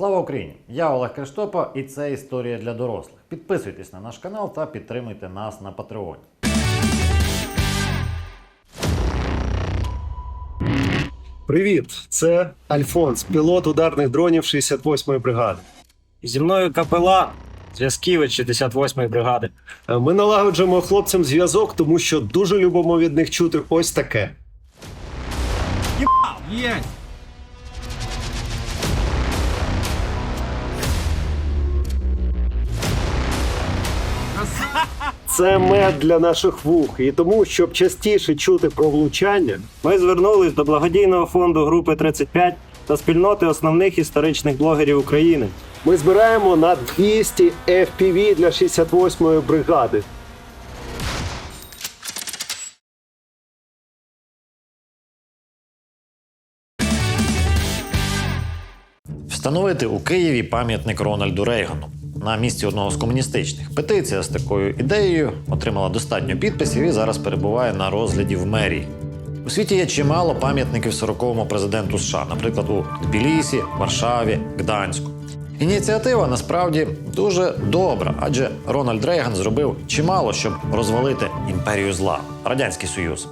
Слава Україні! Я Олег Криштопа і це історія для дорослих. Підписуйтесь на наш канал та підтримуйте нас на Патреоні. Привіт, це Альфонс, пілот ударних дронів 68-ї бригади. Зі мною капелан, зв'язківець 68-ї бригади. Е, Ми налагоджуємо хлопцям зв'язок, тому що дуже любимо від них чути ось таке. Єсть! Це мед для наших вух, і тому, щоб частіше чути про влучання, Ми звернулись до благодійного фонду групи 35 та спільноти основних історичних блогерів України. ми збираємо на 200 FPV для 68-ї бригади. Встановити у Києві пам'ятник Рональду Рейгану на місці одного з комуністичних. Петиція з такою ідеєю отримала достатньо підписів і зараз перебуває на розгляді в мерії. У світі є чимало пам'ятників 40-му президенту США, наприклад, у Тбілісі, Варшаві, Гданську. Ініціатива насправді дуже добра, адже Рональд Рейган зробив чимало, щоб розвалити імперію зла Радянський Союз.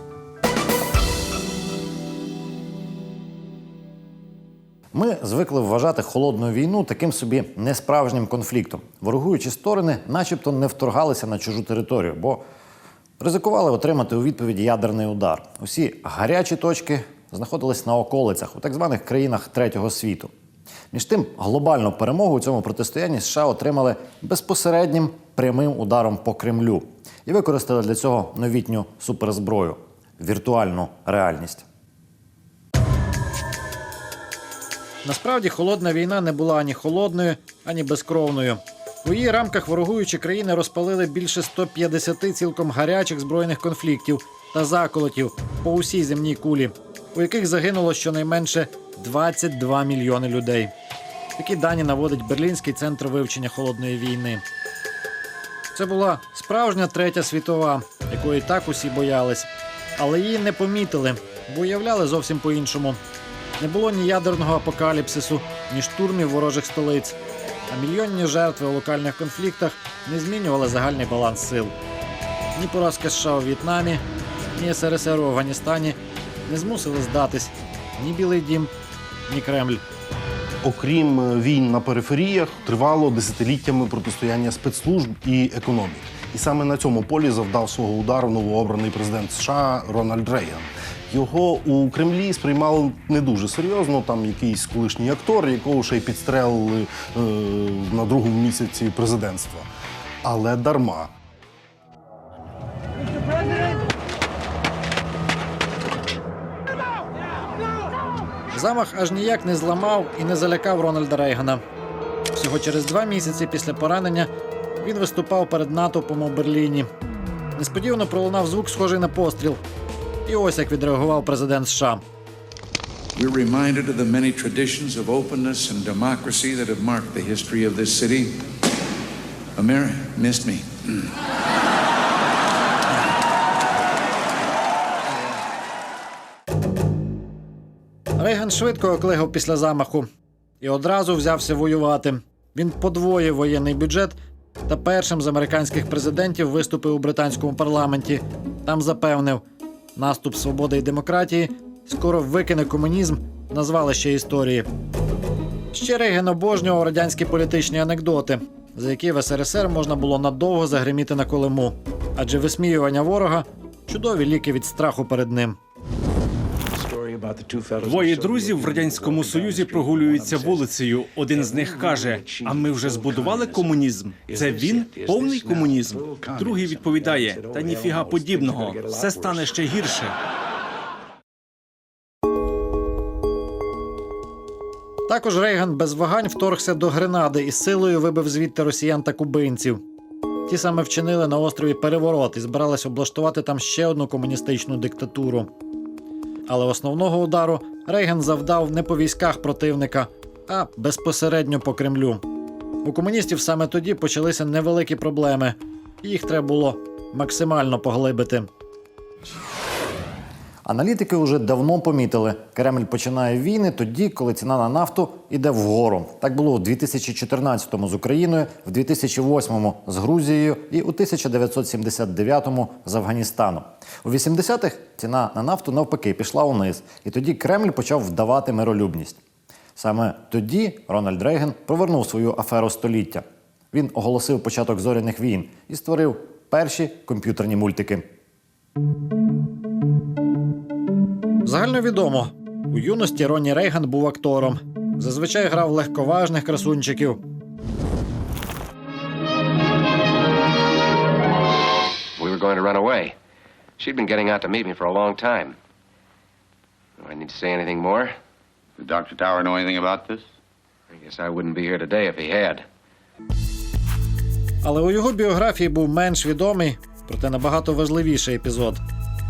Ми звикли вважати холодну війну таким собі несправжнім конфліктом. Ворогуючі сторони, начебто, не вторгалися на чужу територію, бо ризикували отримати у відповідь ядерний удар. Усі гарячі точки знаходились на околицях у так званих країнах третього світу. Між тим, глобальну перемогу у цьому протистоянні США отримали безпосереднім прямим ударом по Кремлю і використали для цього новітню суперзброю віртуальну реальність. Насправді холодна війна не була ані холодною, ані безкровною. У її рамках ворогуючі країни розпалили більше 150 цілком гарячих збройних конфліктів та заколотів по усій земній кулі, у яких загинуло щонайменше 22 мільйони людей. Такі дані наводить Берлінський центр вивчення холодної війни. Це була справжня третя світова, якої так усі боялись, але її не помітили, бо уявляли зовсім по-іншому. Не було ні ядерного апокаліпсису, ні штурмів ворожих столиць, а мільйонні жертви у локальних конфліктах не змінювали загальний баланс сил. Ні поразка США у В'єтнамі, ні СРСР у Афганістані не змусили здатись ні Білий Дім, ні Кремль. окрім е, війн на периферіях, тривало десятиліттями протистояння спецслужб і економік. І саме на цьому полі завдав свого удару новообраний президент США Рональд Рейган. Його у Кремлі сприймали не дуже серйозно. Там якийсь колишній актор, якого ще й підстрелили е, на другому місяці президентства. Але дарма. Замах аж ніяк не зламав і не залякав Рональда Рейгана. Всього через два місяці після поранення він виступав перед натовпом у Берліні. Несподівано пролунав звук, схожий на постріл. І ось як відреагував президент США. We're reminded of the many traditions of openness and democracy that have marked the history of this city. Amir missed me. Рейган швидко оклигав після замаху і одразу взявся воювати. Він подвоїв воєнний бюджет та першим з американських президентів виступив у британському парламенті. Там запевнив, наступ свободи і демократії скоро викине комунізм на звалище історії. Ще Рейген обожнював радянські політичні анекдоти, за які в СРСР можна було надовго загриміти на колиму, адже висміювання ворога чудові ліки від страху перед ним. Двоє друзів в радянському союзі прогулюються вулицею. Один з них каже: А ми вже збудували комунізм. Це він повний комунізм. Другий відповідає: Та ніфіга подібного, все стане ще гірше. Також Рейган без вагань вторгся до Гренади і силою вибив звідти росіян та кубинців. Ті саме вчинили на острові переворот і збирались облаштувати там ще одну комуністичну диктатуру. Але основного удару Рейган завдав не по військах противника, а безпосередньо по Кремлю. У комуністів саме тоді почалися невеликі проблеми, їх треба було максимально поглибити. Аналітики вже давно помітили, Кремль починає війни тоді, коли ціна на нафту йде вгору. Так було у 2014-му з Україною, в 2008-му з Грузією і у 1979-му з Афганістаном. У 80-х ціна на нафту навпаки пішла униз, і тоді Кремль почав вдавати миролюбність. Саме тоді Рональд Рейган провернув свою аферу століття. Він оголосив початок зоряних війн і створив перші комп'ютерні мультики. Загальновідомо, у юності Ронні Рейган був актором. Зазвичай грав легковажних красунчиків. We were going to run away. She'd been getting out to meet me for a long time. Do I need to say anything more? Did Dr. Tower know anything about this? I guess I wouldn't be here today if he had. Але у його біографії був менш відомий, проте набагато важливіший епізод.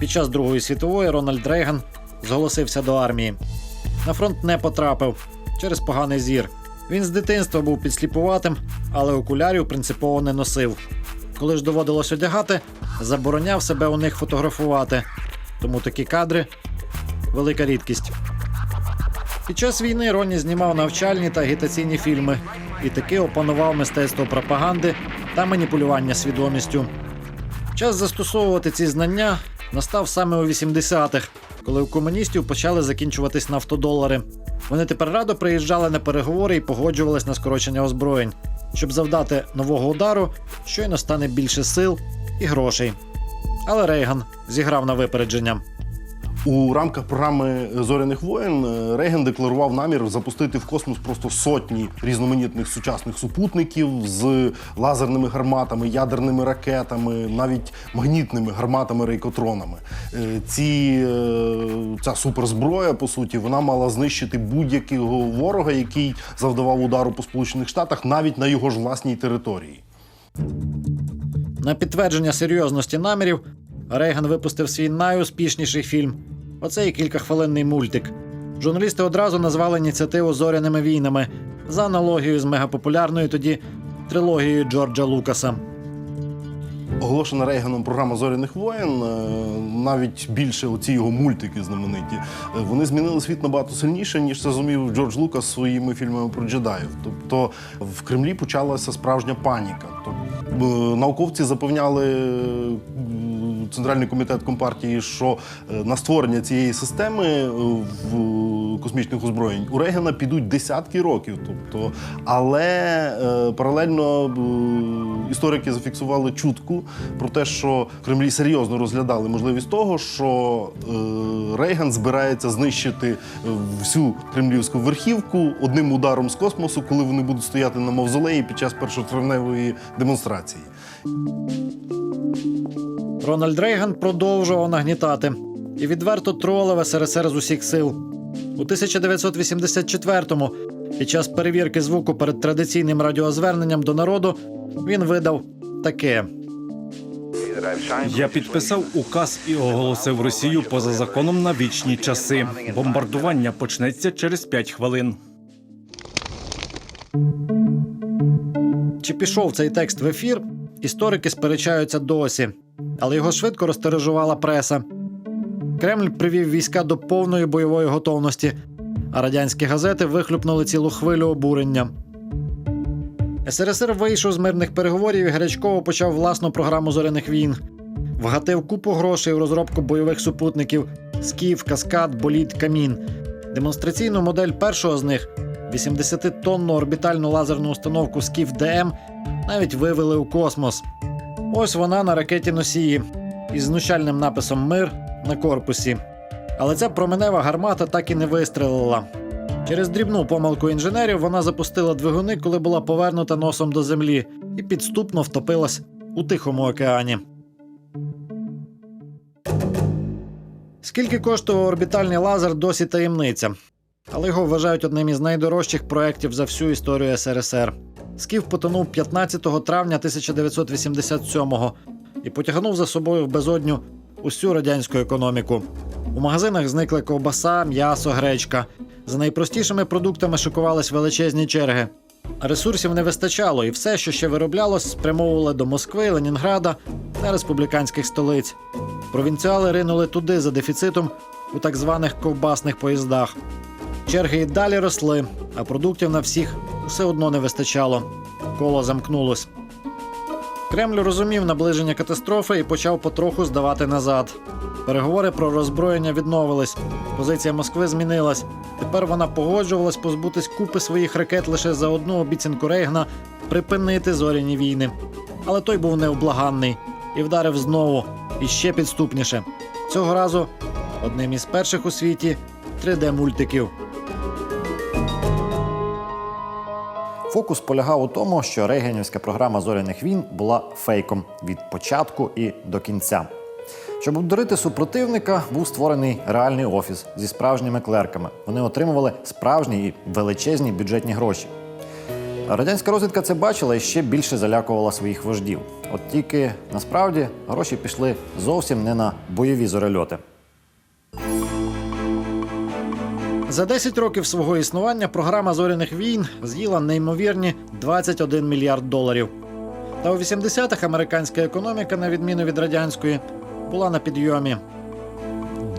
Під час Другої світової Рональд Рейган зголосився до армії. На фронт не потрапив через поганий зір. Він з дитинства був підсліпуватим, але окулярів принципово не носив. Коли ж доводилось одягати, забороняв себе у них фотографувати. Тому такі кадри велика рідкість. Під час війни Ронні знімав навчальні та агітаційні фільми і таки опанував мистецтво пропаганди та маніпулювання свідомістю. Час застосовувати ці знання настав саме у 80-х, коли у комуністів почали закінчуватись нафтодолари. Вони тепер радо приїжджали на переговори і погоджувались на скорочення озброєнь, щоб завдати нового удару, щойно стане більше сил і грошей. Але Рейган зіграв на випередження. У рамках програми зоряних воєн Рейган декларував намір запустити в космос просто сотні різноманітних сучасних супутників з лазерними гарматами, ядерними ракетами, навіть магнітними гарматами рейкотронами. Е, Ці, е, ця суперзброя, по суті, вона мала знищити будь-якого ворога, який завдавав удару по Сполучених Штатах, навіть на його ж власній території. На підтвердження серйозності намірів Рейган випустив свій найуспішніший фільм. Оцей кількахвилинний мультик. Журналісти одразу назвали ініціативу зоряними війнами за аналогією з мегапопулярною тоді трилогією Джорджа Лукаса. Оголошена Рейганом програма зоряних воєн, е, навіть більше оці його мультики знамениті, е, вони змінили світ набагато сильніше, ніж це зумів Джордж Лукас своїми фільмами про джедаїв. Тобто в Кремлі почалася справжня паніка. Тобто, науковці запевняли Центральний комітет Компартії, що е, на створення цієї системи е, в космічних озброєнь у Рейгана підуть десятки років. Тобто, але е, паралельно е, історики зафіксували чутку про те, що Кремлі серйозно розглядали можливість того, що е, Рейган збирається знищити е, всю кремлівську верхівку одним ударом з космосу, коли вони будуть стояти на мавзолеї під час першотравневої демонстрації. Рональд Рейган продовжував нагнітати і відверто тролив СРСР з усіх сил. У 1984-му, під час перевірки звуку перед традиційним радіозверненням до народу, він видав таке. Я підписав указ і оголосив Росію поза законом на вічні часи. Бомбардування почнеться через 5 хвилин. Чи пішов цей текст в ефір? Історики сперечаються досі, але його швидко розтиражувала преса. Кремль привів війська до повної бойової готовності, а радянські газети вихлюпнули цілу хвилю обурення. СРСР вийшов з мирних переговорів і гарячково почав власну програму зоряних війн. Вгатив купу грошей у розробку бойових супутників Скіф, Каскад, Боліт, Камін. Демонстраційну модель першого з них 80-тонну орбітальну лазерну установку Скіф ДМ навіть вивели у космос. Ось вона на ракеті носії із знущальним написом Мир на корпусі. Але ця променева гармата так і не вистрелила. Через дрібну помилку інженерів вона запустила двигуни, коли була повернута носом до землі, і підступно втопилась у Тихому океані. Скільки коштував орбітальний лазер, досі таємниця. Але його вважають одним із найдорожчих проєктів за всю історію СРСР. Скіф потонув 15 травня 1987-го і потягнув за собою в безодню усю радянську економіку. У магазинах зникли ковбаса, м'ясо, гречка. За найпростішими продуктами шикувались величезні черги. Ресурсів не вистачало, і все, що ще вироблялось, спрямовували до Москви, Ленінграда та республіканських столиць. Провінціали ринули туди за дефіцитом у так званих ковбасних поїздах. Черги й далі росли, а продуктів на всіх все одно не вистачало. Коло замкнулось. Кремль розумів наближення катастрофи і почав потроху здавати назад. Переговори про роззброєння відновились. Позиція Москви змінилась. Тепер вона погоджувалась позбутись купи своїх ракет лише за одну обіцянку Рейгна припинити зоряні війни. Але той був невблаганний і вдарив знову і ще підступніше. Цього разу одним із перших у світі 3D-мультиків. Фокус полягав у тому, що рейгенівська програма зоряних війн була фейком від початку і до кінця. Щоб обдурити супротивника, був створений реальний офіс зі справжніми клерками. Вони отримували справжні і величезні бюджетні гроші. Радянська розвідка це бачила і ще більше залякувала своїх вождів. От тільки насправді гроші пішли зовсім не на бойові зорельоти. За 10 років свого існування програма зоряних війн з'їла неймовірні 21 мільярд доларів. Та у 80-х американська економіка, на відміну від радянської, була на підйомі.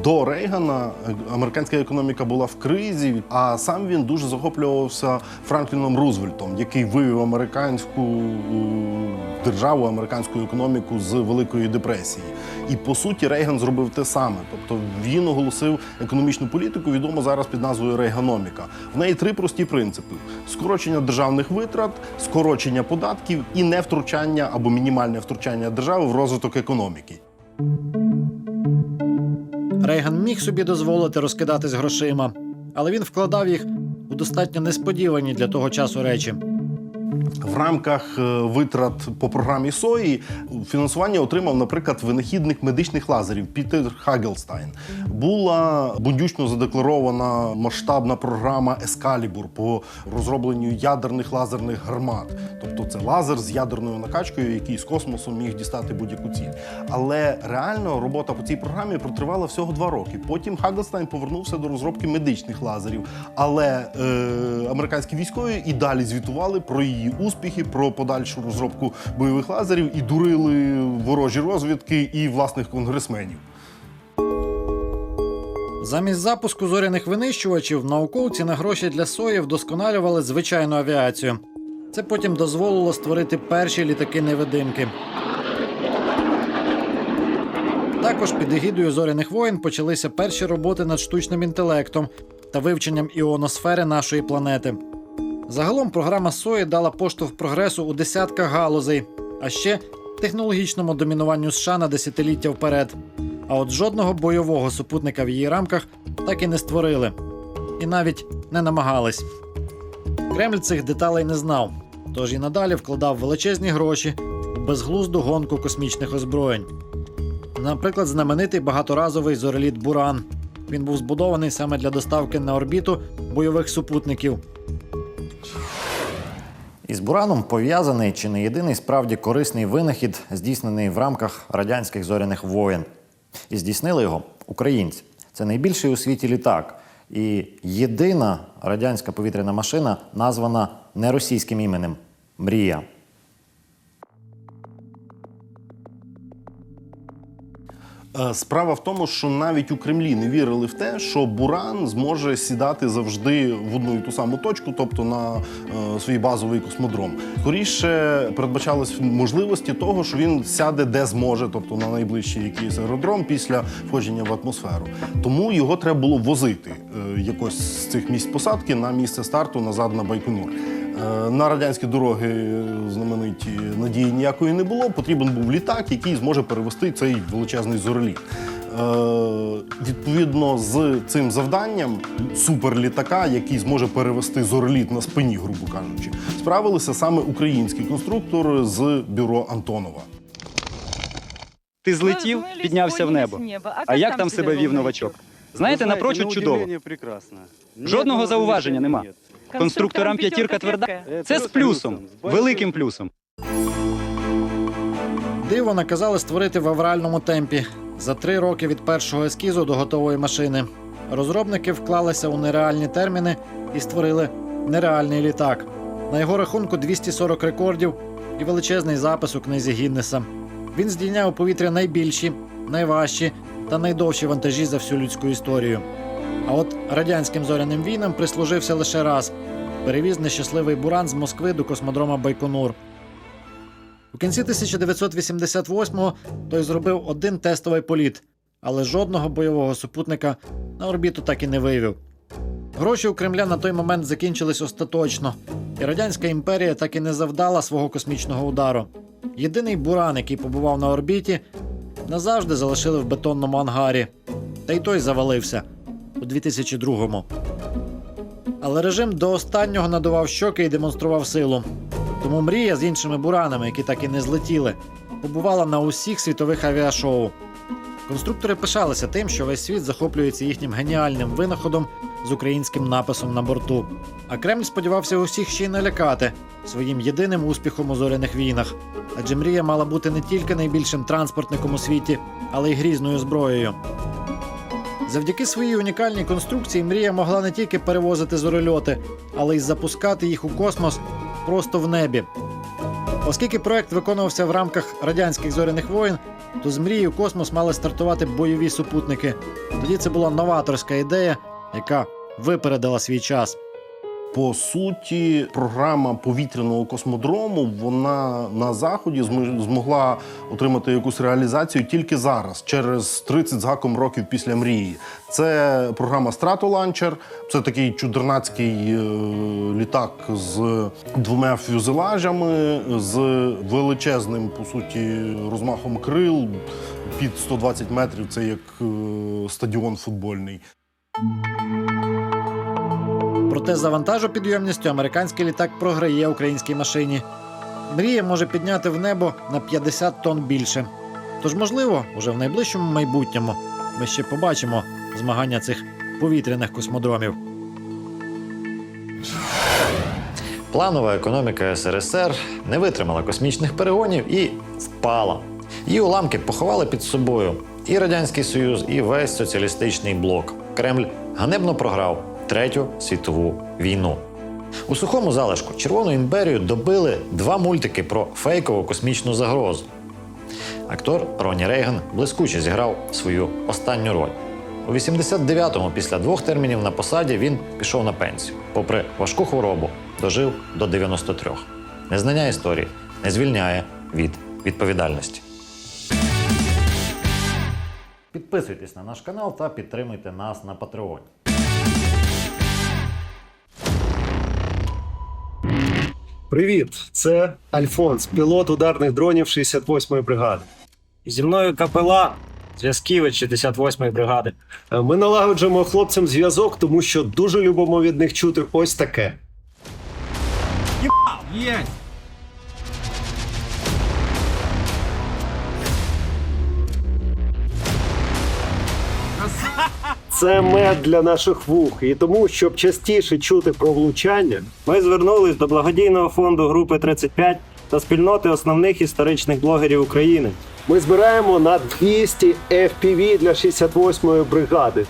До Рейгана американська економіка була в кризі, а сам він дуже захоплювався Франкліном Рузвельтом, який вивів американську державу, американську економіку з Великої депресії. І по суті Рейган зробив те саме. Тобто він оголосив економічну політику, відому зараз під назвою Рейганоміка. В неї три прості принципи: скорочення державних витрат, скорочення податків і невтручання або мінімальне втручання держави в розвиток економіки. Рейган міг собі дозволити розкидатись грошима, але він вкладав їх у достатньо несподівані для того часу речі. В рамках е, витрат по програмі СОї фінансування отримав, наприклад, винахідник медичних лазерів Пітер Хагелстайн. Була бундючно задекларована масштабна програма Ескалібур по розробленню ядерних лазерних гармат. Тобто це лазер з ядерною накачкою, який з космосу міг дістати будь-яку ціль. Але реально робота по цій програмі протривала всього два роки. Потім Хагелстайн повернувся до розробки медичних лазерів. Але е, американські військові і далі звітували про її успіхи, про подальшу розробку бойових лазерів і дурили ворожі розвідки і власних конгресменів. Замість запуску зоряних винищувачів науковці на гроші для сої вдосконалювали звичайну авіацію. Це потім дозволило створити перші літаки-невидимки. Також під егідою зоряних воїн почалися перші роботи над штучним інтелектом та вивченням іоносфери нашої планети. Загалом програма Сої дала поштовх прогресу у десятках галузей, а ще технологічному домінуванню США на десятиліття вперед. А от жодного бойового супутника в її рамках так і не створили, і навіть не намагались. Кремль цих деталей не знав, тож і надалі вкладав величезні гроші у безглузду гонку космічних озброєнь. Наприклад, знаменитий багаторазовий зореліт Буран. Він був збудований саме для доставки на орбіту бойових супутників. Із Бураном пов'язаний чи не єдиний справді корисний винахід, здійснений в рамках радянських зоряних воєн. І здійснили його українці. Це найбільший у світі літак. І єдина радянська повітряна машина, названа не російським іменем Мрія. Справа в тому, що навіть у Кремлі не вірили в те, що Буран зможе сідати завжди в одну і ту саму точку, тобто на е, свій базовий космодром. Скоріше передбачались можливості того, що він сяде де зможе, тобто на найближчий якийсь аеродром після входження в атмосферу. Тому його треба було возити е, якось з цих місць посадки на місце старту назад на Байконур. Е, На радянські дороги е, знамениті надії ніякої не було. Потрібен був літак, який зможе перевести цей величезний зореліт. Е, відповідно з цим завданням суперлітака, який зможе перевести зореліт на спині, грубо кажучи, справилися саме українські конструктори з бюро Антонова. Ти злетів, піднявся в небо. А як там себе вів новачок? Знаєте, напрочуд чудово. Жодного зауваження нема. Конструкторам п'ятірка тверда. Це з плюсом, великим плюсом. Диво наказали створити в авральному темпі за три роки від першого ескізу до готової машини. Розробники вклалися у нереальні терміни і створили нереальний літак. На його рахунку 240 рекордів і величезний запис у книзі Гіннеса. Він здійняв у повітря найбільші найважчі та найдовші вантажі за всю людську історію. А от радянським зоряним війнам прислужився лише раз перевіз нещасливий буран з Москви до космодрома Байконур. У кінці 1988-го той зробив один тестовий політ, але жодного бойового супутника на орбіту так і не вивів. Гроші у Кремля на той момент закінчились остаточно, і Радянська імперія так і не завдала свого космічного удару. Єдиний буран, який побував на орбіті, назавжди залишили в бетонному ангарі, та й той завалився у 2002-му. Але режим до останнього надував щоки і демонстрував силу. Тому мрія з іншими буранами, які так і не злетіли, побувала на усіх світових авіашоу. Конструктори пишалися тим, що весь світ захоплюється їхнім геніальним винаходом з українським написом на борту. А Кремль сподівався усіх ще й налякати своїм єдиним успіхом у зоряних війнах. Адже мрія мала бути не тільки найбільшим транспортником у світі, але й грізною зброєю. Завдяки своїй унікальній конструкції мрія могла не тільки перевозити зорольоти, але й запускати їх у космос просто в небі. Оскільки проект виконувався в рамках радянських зоряних воєн, то з мрії у космос мали стартувати бойові супутники. Тоді це була новаторська ідея, яка випередила свій час. По суті, програма повітряного космодрому вона на заході зм- змогла отримати якусь реалізацію тільки зараз, через 30 з гаком років після мрії. Це програма Stratolauncher, Це такий чудернацький е, літак з двома фюзелажами, з величезним, по суті, розмахом крил під 120 метрів. Це як е, стадіон футбольний. Проте за вантажопідйомністю американський літак програє українській машині. Мрія може підняти в небо на 50 тонн більше. Тож, можливо, уже в найближчому майбутньому ми ще побачимо змагання цих повітряних космодромів. Планова економіка СРСР не витримала космічних перегонів і впала. Її уламки поховали під собою і Радянський Союз, і весь соціалістичний блок. Кремль ганебно програв Третю світову війну. У сухому залишку Червону імперію добили два мультики про фейкову космічну загрозу. Актор Ронні Рейган блискуче зіграв свою останню роль. У 89-му, після двох термінів на посаді, він пішов на пенсію. Попри важку хворобу, дожив до 93. Незнання історії не звільняє від відповідальності. Підписуйтесь на наш канал та підтримуйте нас на Патреоні. Привіт, це Альфонс, пілот ударних дронів 68-ї бригади. Зі мною капела зв'язківець 68-ї бригади. Е, Ми налагоджуємо хлопцям зв'язок, тому що дуже любимо від них чути ось таке. Є! Це мед для наших вух, і тому, щоб частіше чути про влучання, Ми звернулись до благодійного фонду групи 35 та спільноти основних історичних блогерів України. ми збираємо на 200 FPV для 68-ї бригади.